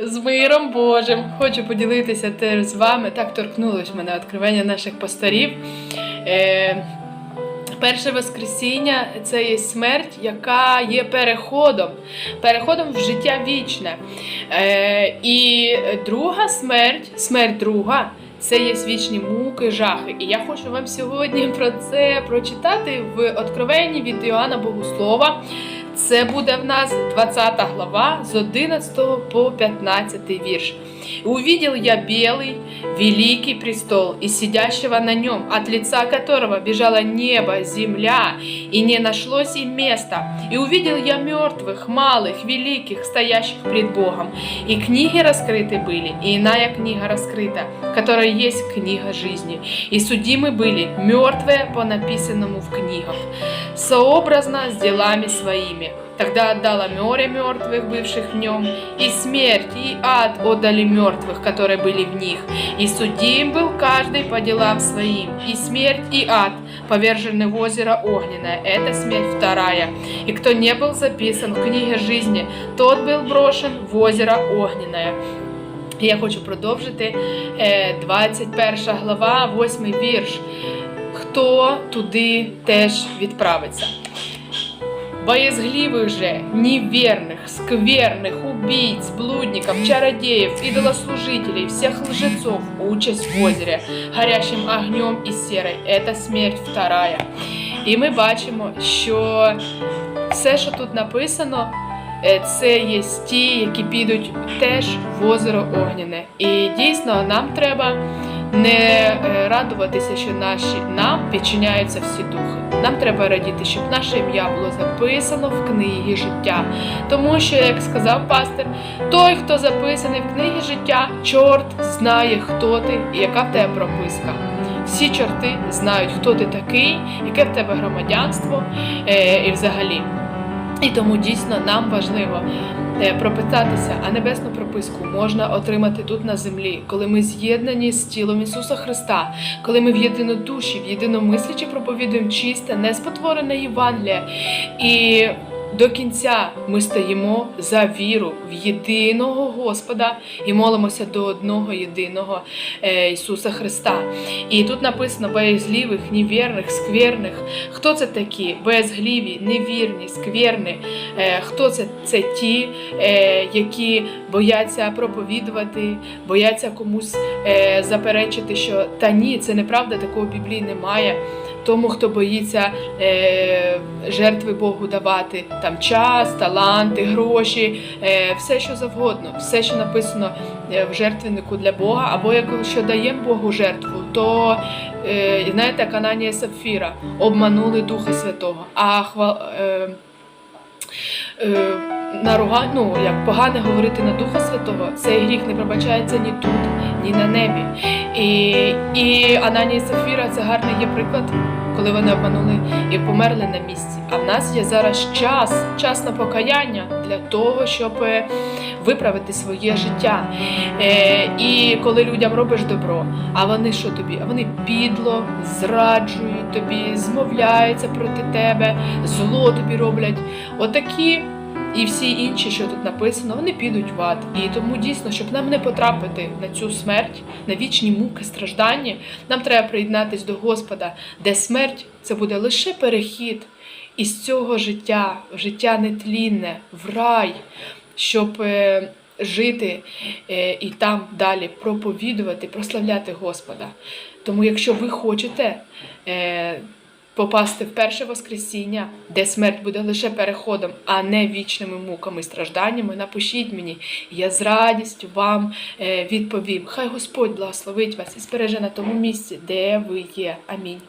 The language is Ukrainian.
З миром Божим хочу поділитися теж з вами. Так торкнулось мене відкривання наших пасторів. Е, перше Воскресіння це є смерть, яка є переходом, переходом в життя вічне. Е, і друга смерть, смерть друга. Це є вічні муки, жахи. І я хочу вам сьогодні про це прочитати в Откровенні від Іоанна Богослова. Це буде в нас 20 глава з 11 по 15 вірш. «И увидел я белый, великий престол, и сидящего на нем, от лица которого бежало небо, земля, и не нашлось им места. И увидел я мертвых, малых, великих, стоящих пред Богом. И книги раскрыты были, и иная книга раскрыта, которая есть книга жизни. И судимы были мертвые по написанному в книгах, сообразно с делами своими. Тогда отдала море мертвых, бывших в нем, и смерть, и ад отдали мертвых, которые были в них. И судим был каждый по делам своим, и смерть, и ад повержены в озеро огненное. Это смерть вторая. И кто не был записан в книге жизни, тот был брошен в озеро огненное. І Я хочу продовжити е, 21 глава, 8 вірш. Хто туди теж відправиться? Боязгливых же, неверных, скверных, убийц, блудников, чародеев, идолослужителей, всех лжецов участь в озере, горящим огнем і серой. Это смерть вторая. І ми бачимо, що все, що тут написано, е, це є ті, які підуть теж в озеро Огняне. І дійсно нам треба не е, радуватися, що наші нам підчиняються всі духи. Нам треба радіти, щоб наше ім'я було записано в книгі життя. Тому що, як сказав пастир, той, хто записаний в книгі життя, чорт знає, хто ти і яка в тебе прописка. Всі чорти знають, хто ти такий, яке в тебе громадянство е, і взагалі. І тому дійсно нам важливо прописатися, пропитатися, а небесну прописку можна отримати тут на землі, коли ми з'єднані з тілом Ісуса Христа, коли ми в єдинодуші, в єдиномислячі проповідуємо чисте, неспотворене Євангеліє. І до кінця ми стоїмо за віру в єдиного Господа і молимося до одного єдиного е, Ісуса Христа. І тут написано боязливих, невірних, скверних. Хто це такі? Боязгливі, невірні, скверні. Е, Хто це? Це ті, е, які бояться проповідувати, бояться комусь заперечити, що та ні, це неправда, такого Біблії немає. Тому, хто боїться е, жертви Богу давати, там час, таланти, гроші, е, все що завгодно, все, що написано е, в жертвеннику для Бога, або якщо даємо Богу жертву, то е, знаєте, як Ананія і Сапфіра обманули Духа Святого. А хва, е, е, наруга, ну, як погане говорити на Духа Святого, цей гріх не пробачається ні тут, ні на небі. І, і Ананія і Сафіра це гарний є приклад, коли вони обманули і померли на місці. А в нас є зараз час, час на покаяння для того, щоб е, виправити своє життя. Е, і коли людям робиш добро, а вони що тобі? А вони підло, зраджують тобі, змовляються проти тебе, зло тобі роблять. Отакі. І всі інші, що тут написано, вони підуть в ад. І тому дійсно, щоб нам не потрапити на цю смерть, на вічні муки, страждання, нам треба приєднатись до Господа, де смерть це буде лише перехід із цього життя, життя нетлінне, в рай, щоб е, жити е, і там далі проповідувати, прославляти Господа. Тому, якщо ви хочете. Попасти в перше Воскресіння, де смерть буде лише переходом, а не вічними муками і стражданнями, напишіть мені, я з радістю вам е, відповім. Хай Господь благословить вас і збереже на тому місці, де ви є. Амінь.